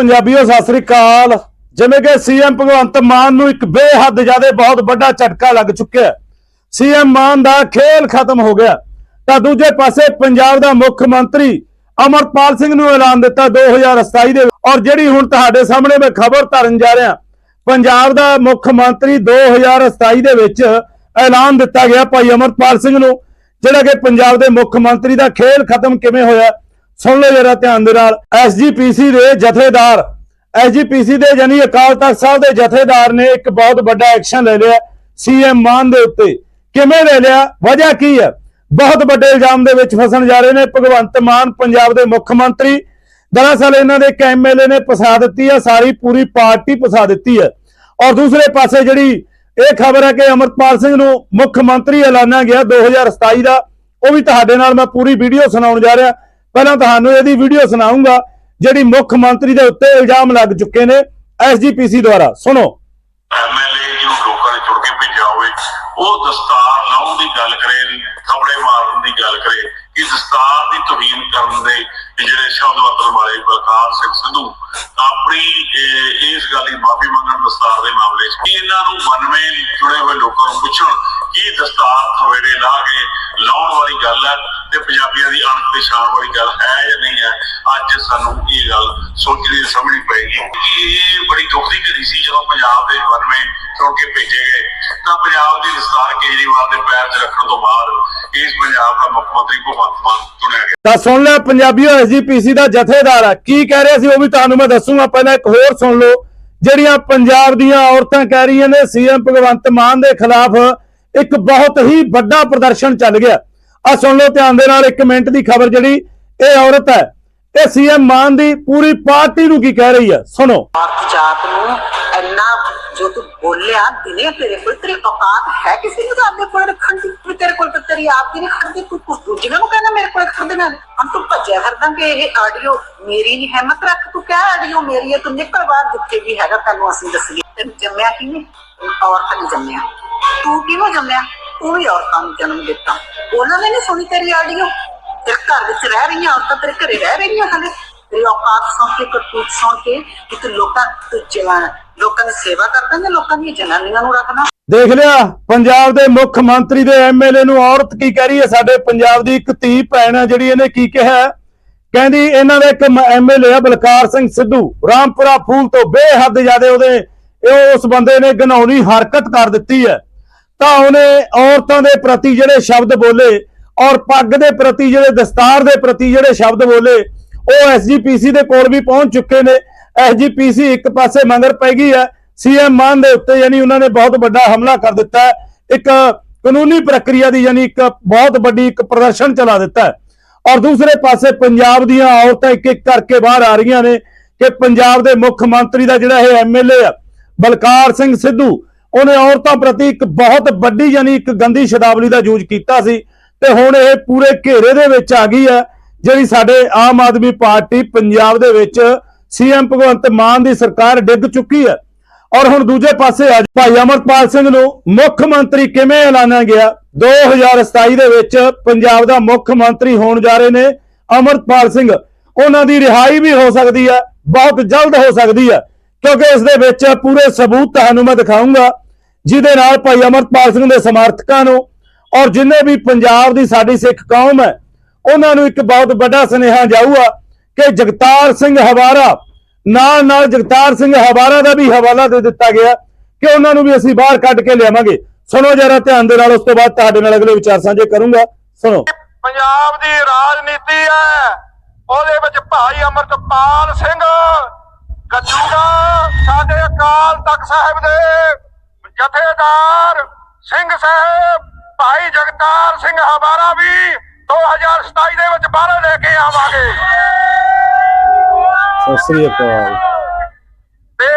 ਪੰਜਾਬੀਓ, ਸਤਿ ਸ੍ਰੀ ਅਕਾਲ। ਜਿਵੇਂ ਕਿ ਸੀਐਮ ਭਗਵੰਤ ਮਾਨ ਨੂੰ ਇੱਕ ਬੇਹੱਦ ਜ਼ਿਆਦਾ ਬਹੁਤ ਵੱਡਾ ਝਟਕਾ ਲੱਗ ਚੁੱਕਿਆ ਸੀਐਮ ਮਾਨ ਦਾ ਖੇਲ ਖਤਮ ਹੋ ਗਿਆ। ਤਾਂ ਦੂਜੇ ਪਾਸੇ ਪੰਜਾਬ ਦਾ ਮੁੱਖ ਮੰਤਰੀ ਅਮਰਪਾਲ ਸਿੰਘ ਨੂੰ ਐਲਾਨ ਦਿੱਤਾ 2027 ਦੇ ਔਰ ਜਿਹੜੀ ਹੁਣ ਤੁਹਾਡੇ ਸਾਹਮਣੇ ਮੈਂ ਖਬਰ ਧਰਨ ਜਾ ਰਿਹਾ, ਪੰਜਾਬ ਦਾ ਮੁੱਖ ਮੰਤਰੀ 2027 ਦੇ ਵਿੱਚ ਐਲਾਨ ਦਿੱਤਾ ਗਿਆ ਭਾਈ ਅਮਰਪਾਲ ਸਿੰਘ ਨੂੰ, ਜਿਹੜਾ ਕਿ ਪੰਜਾਬ ਦੇ ਮੁੱਖ ਮੰਤਰੀ ਦਾ ਖੇਲ ਖਤਮ ਕਿਵੇਂ ਹੋਇਆ ਸੁਣ ਲਓ ਜਰਾ ਧਿਆਨ ਦੇ ਨਾਲ ਐਸਜੀਪੀਸੀ ਦੇ ਜਥੇਦਾਰ ਐਸਜੀਪੀਸੀ ਦੇ ਯਾਨੀ ਅਕਾਲ ਤਖਤ ਸਾਹਿਬ ਦੇ ਜਥੇਦਾਰ ਨੇ ਇੱਕ ਬਹੁਤ ਵੱਡਾ ਐਕਸ਼ਨ ਲੈ ਲਿਆ ਸੀਐਮ ਮਾਨ ਦੇ ਉੱਤੇ। ਕਿਵੇਂ ਲੈ ਲਿਆ? ਵਜ੍ਹਾ ਕੀ ਹੈ? ਬਹੁਤ ਵੱਡੇ ਇਲਜ਼ਾਮ ਦੇ ਵਿੱਚ ਫਸਣ ਜਾ ਰਹੇ ਨੇ ਭਗਵੰਤ ਮਾਨ, ਪੰਜਾਬ ਦੇ ਮੁੱਖ ਮੰਤਰੀ। ਦਰਅਸਲ ਇਹਨਾਂ ਦੇ ਇੱਕ ਐਮਐਲਏ ਨੇ ਫਸਾ ਦਿੱਤੀ ਹੈ, ਸਾਰੀ ਪੂਰੀ ਪਾਰਟੀ ਫਸਾ ਦਿੱਤੀ ਹੈ। ਔਰ ਦੂਸਰੇ ਪਾਸੇ ਜਿਹੜੀ ਇਹ ਖਬਰ ਹੈ ਕਿ ਅਮਰਪਾਲ ਸਿੰਘ ਨੂੰ ਮੁੱਖ ਮੰਤਰੀ ਐਲਾਨਿਆ ਗਿਆ 2027 ਦਾ, ਉਹ ਵੀ ਤੁਹਾਡੇ ਨਾਲ ਮੈਂ ਪੂਰੀ ਵੀਡੀਓ ਸੁਣਾਉਣ ਜਾ ਰਿਹਾ। ਪਹਿਲਾਂ ਤੁਹਾਨੂੰ ਇਹਦੀ ਵੀਡੀਓ ਸੁਣਾਉਂਗਾ, ਜਿਹੜੀ ਮੁੱਖ ਮੰਤਰੀ ਦੇ ਉੱਤੇ ਇਲਜ਼ਾਮ ਲੱਗ ਚੁੱਕੇ ਨੇ ਐਸਜੀਪੀਸੀ ਦੁਆਰਾ। ਸੁਣੋ। ਐਮਐਲਏ ਜਿਹਨੂੰ ਲੋਕਾਂ ਨੇ ਚੁਣ ਕੇ ਭੇਜਿਆ ਹੋਵੇ, ਉਹ ਦਸਤਾਰ ਲਾਉਣ ਦੀ ਗੱਲ ਕਰੇ ਥਪੜੇ ਮਾਰਨ ਦੀ ਗੱਲ ਕਰੇ ਕਿ ਦਸਤਾਰ ਦੀ ਤੋਹੀਨ ਕਰਨ ਦੇ ਜਿਹੜੇ ਸ਼ਬਦ ਵਰਤਣ ਵਾਲੇ ਬਲਕਾਰ ਸਿੰਘ ਸਿੱਧੂ, ਆਪਣੀ ਇਸ ਗੱਲ ਦੀ ਮਾਫੀ ਮੰਗਣ ਦਸਤਾਰ ਦੇ ਮਾਮਲੇ 'ਚ। ਕਿ ਇਹਨਾਂ ਨੂੰ ਮਨਵੇਂ ਚੁਣੇ ਹੋਏ ਲੋਕਾਂ ਨੂੰ ਪੁੱਛਣ ਕੀ ਦਸਤਾਰ ਥਵੇੜੇ ਲਾ ਕੇ ਲਾਉਣ ਵਾਲੀ ਗੱਲ ਹੈ ਤੇ ਪੰਜਾਬੀਆਂ ਦੀ ਅਣਖ ਤੇ ਸ਼ਾਨ ਸਾਨੂੰ ਇਹ ਗੱਲ ਸੋਚਣੀ ਸਮਝਣੀ ਪਏਗੀ ਇਹ ਬੜੀ ਦੁੱਖ ਦੀ ਘੜੀ ਸੀ ਜਦੋਂ ਪੰਜਾਬ ਦੇ ਵਨਵੇਂ ਚੁਣ ਭੇਜੇ ਗਏ। ਤਾਂ ਪੰਜਾਬ ਦੀ ਦਸਤਾਰ ਕੇਜਰੀਵਾਲ ਦੇ ਪੈਰ 'ਚ ਰੱਖਣ ਤੋਂ ਬਾਅਦ ਇਸ ਪੰਜਾਬ ਦਾ ਮੁੱਖ ਮੰਤਰੀ ਭਗਵੰਤ ਮਾਨ ਚੁਣਿਆ ਗਿਆ। ਤਾਂ ਸੁਣ ਲੈ, ਪੰਜਾਬੀਓ ਐਸਜੀਪੀਸੀ ਦਾ ਜਥੇਦਾਰ ਆ। ਕੀ ਕਹਿ ਰਿਹਾ ਸੀ ਉਹ ਵੀ ਤੁਹਾਨੂੰ ਮੈਂ ਦੱਸੂਗਾ। ਪਹਿਲਾਂ ਇੱਕ ਹੋਰ ਸੁਣ ਲਓ। ਜਿਹੜੀਆਂ ਪੰਜਾਬ ਦੀਆਂ ਔਰਤਾਂ ਕਹਿ ਰਹੀਆਂ ਨੇ ਸੀਐਮ ਭਗਵੰਤ ਮਾਨ ਦੇ ਖਿਲਾਫ ਇੱਕ ਬਹੁਤ ਹੀ ਵੱਡਾ ਪ੍ਰਦਰਸ਼ਨ ਚੱਲ ਗਿਆ। ਆ ਸੁਣ ਲਓ, ਧਿਆਨ ਦੇ ਨਾਲ ਇੱਕ ਮਿੰਟ ਦੀ ਖਬਰ ਜਿਹੜੀ, ਇਹ ਔਰਤ ਹੈ। ਇਹ ਸੀਐਮ ਮਾਨ ਦੀ ਪੂਰੀ ਪਾਰਟੀ ਨੂੰ ਕੀ ਕਹਿ ਰਹੀ ਹੈ? ਸੁਣੋ। ਔਰਤ ਜਾਤ ਨੂੰ ਇੰਨਾ ਜੋ ਤੂੰ ਬੋਲਿਆ, ਦਿਨੇ ਤੇਰੇ ਕੋਲ ਤੇਰੀ ਔਕਾਤ ਹੈ ਕਿਸੇ ਨੂੰ ਆਪਦੇ ਕੋਲ ਰੱਖਣ ਦੀ। ਵੀ ਤੇਰੇ ਕੋਲ ਤਾਂ ਤੇਰੀ ਆਪ ਦੀ ਨਹੀਂ ਖੜਦੀ ਤੂੰ ਕੁਝ ਦੂਜਿਆਂ ਨੂੰ ਕਹਿੰਦਾ ਮੇਰੇ ਕੋਲ ਖੜਦੇ ਮੈਂ ਹਮ ਤੂੰ ਭੱਜਿਆ ਫਿਰਦਾ ਕਿ ਇਹ ਆਡੀਓ ਮੇਰੀ ਨਹੀਂ ਹਿੰਮਤ ਰੱਖ, ਤੂੰ ਕਹਿ ਆਡੀਓ ਮੇਰੀ ਹੈ? ਤੂੰ ਨਿਕਲ ਬਾਹਰ ਜਿੱਥੇ ਵੀ ਹੈਗਾ, ਤੈਨੂੰ ਅਸੀਂ ਦੱਸੀਏ। ਤੈਨੂੰ ਜੰਮਿਆ ਕਿਵੇਂ? ਔਰਤ ਨੂੰ ਜੰਮਿਆ। ਤੂੰ ਕਿਵੇਂ ਜੰਮਿਆ? ਤੂੰ ਵੀ ਔਰਤਾਂ ਨੂੰ ਜਨਮ ਦਿੱਤਾ। ਉਹਨਾਂ ਨੇ ਨਹੀਂ ਸੁਣੀ ਤੇਰੀ ਆਡੀਓ ਤੇ ਘਰ ਵਿੱਚ ਰਹਿ ਰਹੀਆਂ ਔਰਤਾਂ ਤੇਰੇ ਘਰੇ ਰਹਿ ਰਹੀਆਂ ਹਲੇ। ਤੇਰੀ ਔਕਾਤ ਸੁਣ ਕੇ, ਕਰਤੂਤ ਸੁਣ ਕੇ ਕਿ ਤੂੰ ਲੋਕਾਂ ਤੂੰ ਜਵਾਨ ਲੋਕਾਂ ਦੀ ਸੇਵਾ ਕਰਦਾ ਜਾਂ ਲੋਕਾਂ ਦੀਆਂ ਜਨਾਨੀਆਂ ਨੂੰ ਰੱਖਦਾ? ਦੇਖ ਲਿਆ, ਪੰਜਾਬ ਦੇ ਮੁੱਖ ਮੰਤਰੀ ਦੇ ਐਮਐਲਏ ਨੂੰ ਔਰਤ ਕੀ ਕਹਿ ਰਹੀ ਹੈ? ਸਾਡੇ ਪੰਜਾਬ ਦੀ ਇੱਕ ਧੀ ਭੈਣ ਹੈ ਜਿਹੜੀ ਇਹਨੇ ਕੀ ਕਿਹਾ ਕਹਿੰਦੀ, ਇਹਨਾਂ ਦੇ ਇੱਕ ਐਮਐਲਏ ਹੈ ਬਲਕਾਰ ਸਿੰਘ ਸਿੱਧੂ। ਰਾਮਪੁਰਾ ਫੂਲ ਤੋਂ ਬੇਹੱਦ ਜ਼ਿਆਦਾ ਉਹਦੇ, ਇਹ ਉਸ ਬੰਦੇ ਨੇ ਘਨੌਣੀ ਹਰਕਤ ਕਰ ਦਿੱਤੀ ਹੈ। ਤਾਂ ਉਹਨੇ ਔਰਤਾਂ ਦੇ ਪ੍ਰਤੀ ਜਿਹੜੇ ਸ਼ਬਦ ਬੋਲੇ ਔਰ ਪੱਗ ਦੇ ਪ੍ਰਤੀ ਜਿਹੜੇ ਦਸਤਾਰ ਦੇ ਪ੍ਰਤੀ ਜਿਹੜੇ ਸ਼ਬਦ ਬੋਲੇ, ਉਹ ਐਸਜੀਪੀਸੀ ਦੇ ਕੋਲ ਵੀ ਪਹੁੰਚ ਚੁੱਕੇ ਨੇ। ਐਸਜੀਪੀਸੀ ਇੱਕ ਪਾਸੇ ਮੰਗਰ ਪੈ ਗਈ ਹੈ। ਸੀਐਮ ਮਾਨ ਦੇ ਉੱਤੇ ਯਾਨੀ ਉਹਨਾਂ ਨੇ ਬਹੁਤ ਵੱਡਾ ਹਮਲਾ ਕਰ ਦਿੱਤਾ ਇੱਕ ਕਾਨੂੰਨੀ ਪ੍ਰਕਿਰਿਆ ਦੀ ਯਾਨੀ ਇੱਕ ਬਹੁਤ ਵੱਡੀ ਇੱਕ ਪ੍ਰਦਰਸ਼ਨ ਚਲਾ ਦਿੱਤਾ ਔਰ ਦੂਸਰੇ ਪਾਸੇ ਪੰਜਾਬ ਦੀਆਂ ਔਰਤਾਂ ਇੱਕ ਇੱਕ ਕਰਕੇ ਬਾਹਰ ਆ ਰਹੀਆਂ ਨੇ ਕਿ ਪੰਜਾਬ ਦੇ ਮੁੱਖ ਮੰਤਰੀ ਦਾ ਜਿਹੜਾ ਇਹ ਐਮਐਲਏ ਆ, ਬਲਕਾਰ ਸਿੰਘ ਸਿੱਧੂ, ਉਹਨੇ ਔਰਤਾਂ ਪ੍ਰਤੀ ਇੱਕ ਬਹੁਤ ਵੱਡੀ ਯਾਨੀ ਇੱਕ ਗੰਦੀ ਸ਼ਬਦਾਵਲੀ ਦਾ ਯੂਜ਼ ਕੀਤਾ ਸੀ। ਤੇ ਹੁਣ ਇਹ ਪੂਰੇ ਘੇਰੇ ਦੇ ਵਿੱਚ ਆ ਗਈ ਹੈ, ਜਿਹੜੀ ਸਾਡੇ ਆਮ ਆਦਮੀ ਪਾਰਟੀ ਪੰਜਾਬ ਦੇ ਵਿੱਚ ਸੀਐਮ ਭਗਵੰਤ ਮਾਨ ਦੀ ਸਰਕਾਰ ਡਿੱਗ ਚੁੱਕੀ ਹੈ। ਔਰ ਹੁਣ ਦੂਜੇ ਪਾਸੇ ਅੱਜ ਭਾਈ ਅਮਰਪਾਲ ਸਿੰਘ ਨੂੰ ਮੁੱਖ ਮੰਤਰੀ ਕਿਵੇਂ ਐਲਾਨਿਆ ਗਿਆ? 2027 ਦੇ ਵਿੱਚ ਪੰਜਾਬ ਦਾ ਮੁੱਖ ਮੰਤਰੀ ਹੋਣ ਜਾ ਰਹੇ ਨੇ ਅਮਰਪਾਲ ਸਿੰਘ। ਉਹਨਾਂ ਦੀ ਰਿਹਾਈ ਵੀ ਹੋ ਸਕਦੀ ਹੈ, ਬਹੁਤ ਜਲਦ ਹੋ ਸਕਦੀ ਹੈ, ਕਿਉਂਕਿ ਇਸ ਦੇ ਵਿੱਚ ਪੂਰੇ ਸਬੂਤ ਤੁਹਾਨੂੰ ਮੈਂ ਦਿਖਾਉਂਗਾ ਜਿਹਦੇ ਨਾਲ ਭਾਈ ਅਮਰਪਾਲ ਸਿੰਘ ਦੇ ਸਮਰਥਕਾਂ ਨੂੰ ਔਰ ਜਿੰਨੇ ਵੀ ਪੰਜਾਬ ਦੀ ਸਾਡੀ ਸਿੱਖ ਕੌਮ ਹੈ, ਉਹਨਾਂ ਨੂੰ ਇੱਕ ਬਹੁਤ ਵੱਡਾ ਸੁਨੇਹਾ ਜਾਊਗਾ ਕਿ ਜਗਤਾਰ ਸਿੰਘ ਹਵਾਰਾ, ਨਾਲ ਨਾਲ ਜਗਤਾਰ ਸਿੰਘ ਹਵਾਰਾ ਦਾ ਵੀ ਹਵਾਲਾ ਦੇ ਦਿੱਤਾ ਗਿਆ ਕਿ ਉਹਨਾਂ ਨੂੰ ਵੀ ਅਸੀਂ ਬਾਹਰ ਕੱਢ ਕੇ ਲਿਆਵਾਂਗੇ। ਸੁਣੋ ਜਰਾ ਧਿਆਨ ਦੇ ਨਾਲ, ਉਸ ਤੋਂ ਬਾਅਦ ਤੁਹਾਡੇ ਨਾਲ ਅਗਲੇ ਵਿਚਾਰ ਸਾਂਝੇ ਕਰੂੰਗਾ। ਸੁਣੋ। ਪੰਜਾਬ ਦੀ ਰਾਜਨੀਤੀ ਹੈ, ਉਹਦੇ ਵਿੱਚ ਭਾਈ ਅਮਰਤਪਾਲ ਸਿੰਘ ਗੱਜੂਗਾ ਸਾਡੇ ਅਕਾਲ ਤਖਤ ਸਾਹਿਬ ਦੇ ਜਥੇਦਾਰ ਸਿੰਘ ਸਾਹਿਬ। ਭਾਈ ਜਗਤਾਰ ਸਿੰਘ ਹਵਾਰਾ ਵੀ 2027 ਦੇ ਵਿੱਚ ਬਾਹਰ ਲੈ ਕੇ ਆਵਾਂਗੇ। ਸਤਿ ਸ੍ਰੀ ਅਕਾਲ। ਤੇ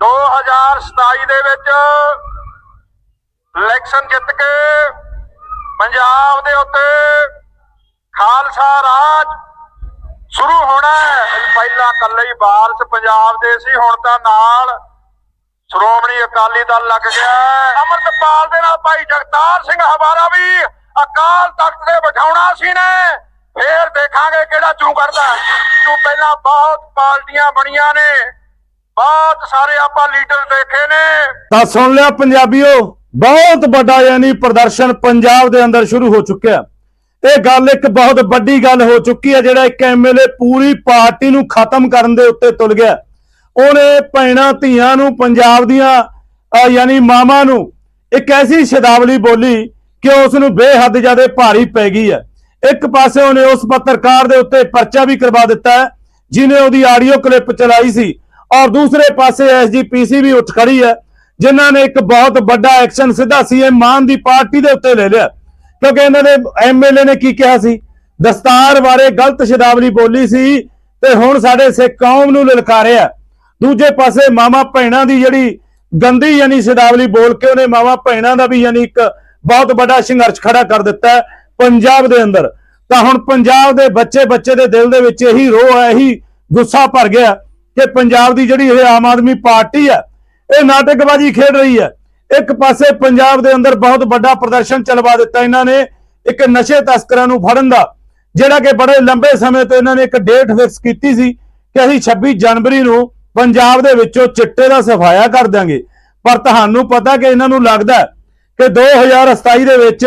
2027 ਦੇ ਵਿੱਚ ਇਲੈਕਸ਼ਨ ਜਿੱਤ ਕੇ ਪੰਜਾਬ ਦੇ ਉੱਤੇ ਖਾਲਸਾ ਰਾਜ ਸ਼ੁਰੂ ਹੋਣਾ ਹੈ। ਪਹਿਲਾਂ ਕੱਲੇ ਹੀ ਬਾਰਸ ਪੰਜਾਬ ਦੇ ਸੀ ਹੁਣ ਤਾਂ ਨਾਲ ਸ਼੍ਰੋਮਣੀ ਅਕਾਲੀ ਦਲ ਲੱਗ ਗਿਆ ਹੈ। ਅੰਮ੍ਰਿਤਪਾਲ ਦੇ ਨਾਲ ਭਾਈ ਜਗਤਾਰ ਸਿੰਘ ਹਵਾਰਾ ਵੀ ਅਕਾਲ ਤਖਤ ਤੇ ਬਿਠਾਉਣਾ ਸੀ ਨੇ। ਫੇਰ ਦੇਖਾਂਗੇ ਕਿਹੜਾ ਚੂ ਕਰਦਾ ਤੂੰ ਪਹਿਲਾਂ ਬਹੁਤ ਪਾਰਟੀਆਂ ਬਣੀਆਂ ਨੇ। ਬਹੁਤ ਸਾਰੇ ਆਪਾਂ ਲੀਡਰ ਦੇਖੇ ਨੇ। ਤਾਂ ਸੁਣ ਲਿਆ ਪੰਜਾਬੀਓ, ਬਹੁਤ ਵੱਡਾ ਯਾਨੀ ਪ੍ਰਦਰਸ਼ਨ ਪੰਜਾਬ ਦੇ ਅੰਦਰ ਸ਼ੁਰੂ ਹੋ ਚੁੱਕਿਆ ਇਹ ਗੱਲ ਇੱਕ ਬਹੁਤ ਵੱਡੀ ਗੱਲ ਹੋ ਚੁੱਕੀ ਹੈ, ਜਿਹੜਾ ਇੱਕ ਐਮਐਲਏ ਪੂਰੀ ਪਾਰਟੀ ਨੂੰ ਖਤਮ ਕਰਨ ਦੇ ਉੱਤੇ ਤੁਲ ਗਿਆ ਉਹਨੇ ਭੈਣਾਂ ਧੀਆਂ ਨੂੰ ਪੰਜਾਬ ਦੀਆਂ ਯਾਨੀ ਮਾਵਾਂ ਨੂੰ ਇੱਕ ਐਸੀ ਸ਼ਬਦਾਵਲੀ ਬੋਲੀ ਕਿ ਉਸ ਨੂੰ ਬੇਹੱਦ ਜ਼ਿਆਦਾ ਭਾਰੀ ਪੈ ਗਈ ਹੈ। ਇੱਕ ਪਾਸੇ ਉਹਨੇ ਉਸ ਪੱਤਰਕਾਰ ਦੇ ਉੱਤੇ ਪਰਚਾ ਵੀ ਕਰਵਾ ਦਿੱਤਾ ਹੈ, ਜਿਨੇ ਉਹਦੀ ਆਡੀਓ ਕਲਿੱਪ ਚਲਾਈ ਸੀ ਔਰ ਦੂਸਰੇ ਪਾਸੇ ਐਸਜੀਪੀਸੀ ਵੀ ਉੱਠ ਖੜੀ ਹੈ, ਜਿਨ੍ਹਾਂ ਨੇ ਇੱਕ ਬਹੁਤ ਵੱਡਾ ਐਕਸ਼ਨ ਸਿੱਧਾ ਸੀਐਮ ਮਾਨ ਦੀ ਪਾਰਟੀ ਦੇ ਉੱਤੇ ਲੈ ਲਿਆ। ਕਿਉਂਕਿ ਇਹਨਾਂ ਦੇ ਐਮਐਲਏ ਨੇ ਕੀ ਕਿਹਾ ਸੀ? ਦਸਤਾਰ ਬਾਰੇ ਗਲਤ ਸ਼ਬਦਾਵਲੀ ਬੋਲੀ ਸੀ ਤੇ ਹੁਣ ਸਾਡੇ ਸਿੱਖ ਕੌਮ ਨੂੰ ਲਲਕਾਰਿਆ। ਦੂਜੇ ਪਾਸੇ ਮਾਮਾ ਭੈਣਾਂ ਦੀ ਜਿਹੜੀ ਗੰਦੀ ਯਾਨੀ ਸ਼ਬਦਾਵਲੀ ਬੋਲ ਕੇ ਉਹਨੇ ਮਾਮਾ ਭੈਣਾਂ ਦਾ ਵੀ ਯਾਨੀ ਇੱਕ ਬਹੁਤ ਵੱਡਾ ਸੰਘਰਸ਼ ਖੜਾ ਕਰ ਦਿੱਤਾ ਪੰਜਾਬ ਦੇ ਅੰਦਰ। ਤਾਂ ਹੁਣ ਪੰਜਾਬ ਦੇ ਬੱਚੇ ਬੱਚੇ ਦੇ ਦਿਲ ਦੇ ਵਿੱਚ ਇਹੀ ਰੋਹ ਹੈ, ਇਹੀ ਗੁੱਸਾ ਭਰ ਗਿਆ ਕਿ ਪੰਜਾਬ ਦੀ ਜਿਹੜੀ ਇਹ ਆਮ ਆਦਮੀ ਪਾਰਟੀ ਹੈ, ਇਹ ਨਾਟਕਬਾਜ਼ੀ ਖੇਡ ਰਹੀ ਹੈ। ਇੱਕ ਪਾਸੇ ਪੰਜਾਬ ਦੇ ਅੰਦਰ ਬਹੁਤ ਵੱਡਾ ਪ੍ਰਦਰਸ਼ਨ ਚਲਵਾ ਦਿੱਤਾ ਇਹਨਾਂ ਨੇ ਇੱਕ ਨਸ਼ੇ ਤਸਕਰਾਂ ਨੂੰ ਫੜਨ ਦਾ, ਜਿਹੜਾ ਕਿ ਬੜੇ ਲੰਬੇ ਸਮੇਂ ਤੋਂ ਇਹਨਾਂ ਨੇ ਇੱਕ ਡੇਟ ਫਿਕਸ ਕੀਤੀ ਸੀ ਕਿ ਅਸੀਂ 26 ਜਨਵਰੀ ਨੂੰ ਪੰਜਾਬ ਦੇ ਵਿੱਚੋਂ ਚਿੱਟੇ ਦਾ ਸਫਾਇਆ ਕਰ ਦਾਂਗੇ ਪਰ ਤੁਹਾਨੂੰ ਪਤਾ ਕਿ ਇਹਨਾਂ ਨੂੰ ਲੱਗਦਾ ਹੈ ਕਿ 2027 ਦੇ ਵਿੱਚ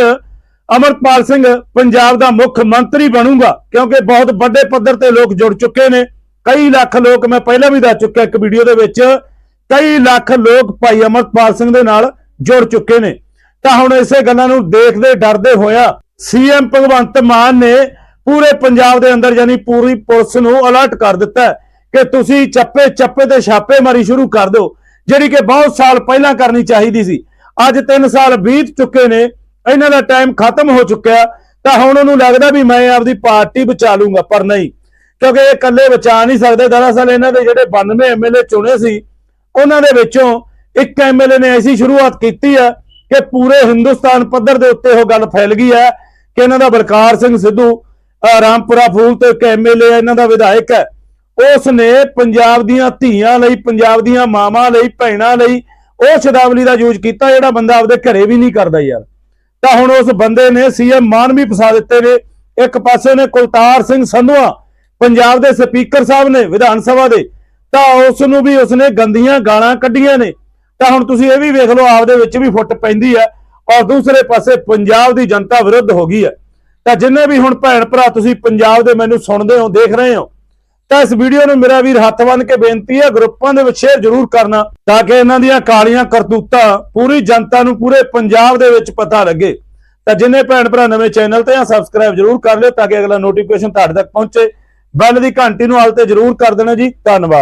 ਅਮਰਪਾਲ ਸਿੰਘ ਪੰਜਾਬ ਦਾ ਮੁੱਖ ਮੰਤਰੀ ਬਣੂਗਾ, ਕਿਉਂਕਿ ਬਹੁਤ ਵੱਡੇ ਪੱਧਰ ਤੇ ਲੋਕ ਜੁੜ ਚੁੱਕੇ ਨੇ। ਕਈ ਲੱਖ ਲੋਕ, ਮੈਂ ਪਹਿਲਾਂ ਵੀ ਦੱਸ ਚੁੱਕਿਆ ਇੱਕ ਵੀਡੀਓ ਦੇ ਵਿੱਚ, ਕਈ ਲੱਖ ਲੋਕ ਭਾਈ ਅਮਰਪਾਲ ਸਿੰਘ ਦੇ ਨਾਲ ਜੁੜ ਚੁੱਕੇ ਨੇ। ਤਾਂ ਹੁਣ ਇਸੇ ਗੱਲਾਂ ਨੂੰ ਦੇਖਦੇ, ਡਰਦੇ ਹੋਇਆ ਸੀਐਮ ਭਗਵੰਤ ਮਾਨ ਨੇ ਪੂਰੇ ਪੰਜਾਬ ਦੇ ਅੰਦਰ ਯਾਨੀ ਪੂਰੀ ਪੁਲਿਸ ਨੂੰ ਅਲਰਟ ਕਰ ਦਿੱਤਾ ਕਿ ਤੁਸੀਂ ਚੱਪੇ ਚੱਪੇ ਤੇ ਛਾਪੇਮਾਰੀ ਸ਼ੁਰੂ ਕਰ ਦਿਓ, ਜਿਹੜੀ ਕਿ ਬਹੁਤ ਸਾਲ ਪਹਿਲਾਂ ਕਰਨੀ ਚਾਹੀਦੀ ਸੀ। ਅੱਜ 3 ਸਾਲ ਬੀਤ ਚੁੱਕੇ ਨੇ, ਇਹਨਾਂ ਦਾ ਟਾਈਮ ਖਤਮ ਹੋ ਚੁੱਕਿਆ, ਤਾਂ ਹੁਣ ਉਹਨੂੰ ਲੱਗਦਾ ਵੀ ਮੈਂ ਆਪਦੀ ਪਾਰਟੀ ਬਚਾ ਲੂੰਗਾ, ਪਰ ਨਹੀਂ। ਕਿਉਂਕਿ ਇਹ ਇਕੱਲੇ ਬਚਾ ਨਹੀਂ ਸਕਦੇ, ਦਰਅਸਲ ਇਹਨਾਂ ਦੇ ਜਿਹੜੇ 92 ਐਮਐਲਏ ਚੁਣੇ ਸੀ, ਉਹਨਾਂ ਦੇ ਵਿੱਚੋਂ ਇੱਕ ਐਮਐਲਏ ਨੇ ਐਸੀ ਸ਼ੁਰੂਆਤ ਕੀਤੀ ਹੈ ਕਿ ਪੂਰੇ ਹਿੰਦੁਸਤਾਨ ਪੱਧਰ ਦੇ ਉੱਤੇ ਉਹ ਗੱਲ ਫੈਲ ਗਈ ਹੈ ਕਿ ਇਹਨਾਂ ਦਾ ਬਲਕਾਰ ਸਿੰਘ ਸਿੱਧੂ ਰਾਮਪੁਰਾ ਫੂਲ ਤੋਂ ਇੱਕ ਐਮਐਲਏ ਇਹਨਾਂ ਦਾ ਵਿਧਾਇਕ ਹੈ। ਉਸ ਨੇ ਪੰਜਾਬ ਦੀਆਂ ਧੀਆਂ ਲਈ, ਪੰਜਾਬ ਦੀਆਂ ਮਾਵਾਂ ਲਈ, ਭੈਣਾਂ ਲਈ ਉਹ ਸ਼ਬਦਾਵਲੀ ਦਾ ਯੂਜ਼ ਕੀਤਾ, ਜਿਹੜਾ ਬੰਦਾ ਆਪਦੇ ਘਰੇ ਵੀ ਨਹੀਂ ਕਰਦਾ ਯਾਰ। ਤਾਂ ਹੁਣ ਉਸ ਬੰਦੇ ਨੇ ਸੀਐਮ ਮਾਨ ਵੀ ਫਸਾ ਦਿੱਤੇ ਨੇ। ਇੱਕ ਪਾਸੇ ਨੇ ਕੁਲਤਾਰ ਸਿੰਘ ਸੰਧਵਾ ਪੰਜਾਬ ਦੇ ਸਪੀਕਰ ਸਾਹਿਬ ਨੇ, ਵਿਧਾਨ ਸਭਾ ਦੇ। ਤਾਂ ਉਸ ਨੂੰ ਵੀ ਉਸਨੇ ਗੰਦੀਆਂ ਗਾਲਾਂ ਕੱਢੀਆਂ ਨੇ। ਤਾਂ ਹੁਣ ਤੁਸੀਂ ਇਹ ਵੀ ਵੇਖ ਲਓ, ਆਪਦੇ ਵਿੱਚ ਵੀ ਫੁੱਟ ਪੈਂਦੀ ਹੈ ਔਰ ਦੂਸਰੇ ਪਾਸੇ ਪੰਜਾਬ ਦੀ ਜਨਤਾ ਵਿਰੁੱਧ ਹੋ ਗਈ ਹੈ। ਤਾਂ ਜਿੰਨੇ ਵੀ ਹੁਣ ਭੈਣ ਭਰਾ ਤੁਸੀਂ ਪੰਜਾਬ ਦੇ ਮੈਨੂੰ ਸੁਣਦੇ ਹੋ, ਦੇਖ ਰਹੇ ਹੋ ਤਾਂ ਇਸ ਵੀਡੀਓ ਨੂੰ ਮੇਰਾ ਵੀਰ ਹੱਥ ਬੰਨ ਕੇ ਬੇਨਤੀ ਹੈ, ਗਰੁੱਪਾਂ ਦੇ ਵਿੱਚ ਸ਼ੇਅਰ ਜ਼ਰੂਰ ਕਰਨਾ ਤਾਂ ਕਿ ਇਹਨਾਂ ਦੀਆਂ ਕਾਲੀਆਂ ਕਰਤੂਤਾਂ ਪੂਰੀ ਜਨਤਾ ਨੂੰ ਪੂਰੇ ਪੰਜਾਬ ਦੇ ਵਿੱਚ ਪਤਾ ਲੱਗੇ। ਤਾਂ ਜਿੰਨੇ ਭੈਣ ਭਰਾ ਨਵੇਂ ਚੈਨਲ ਤੇ ਆ ਸਬਸਕ੍ਰਾਈਬ ਜ਼ਰੂਰ ਕਰ ਲਿਓ ਤਾਂ ਕਿ ਅਗਲਾ ਨੋਟੀਫਿਕੇਸ਼ਨ ਤੁਹਾਡੇ ਤੱਕ ਪਹੁੰਚੇ। ਬੈਲ ਦੀ ਘੰਟੀ ਨੂੰ ਹਾਲ ਤੇ ਜ਼ਰੂਰ ਕਰ ਦੇਣਾ ਜੀ। ਧੰਨਵਾਦ।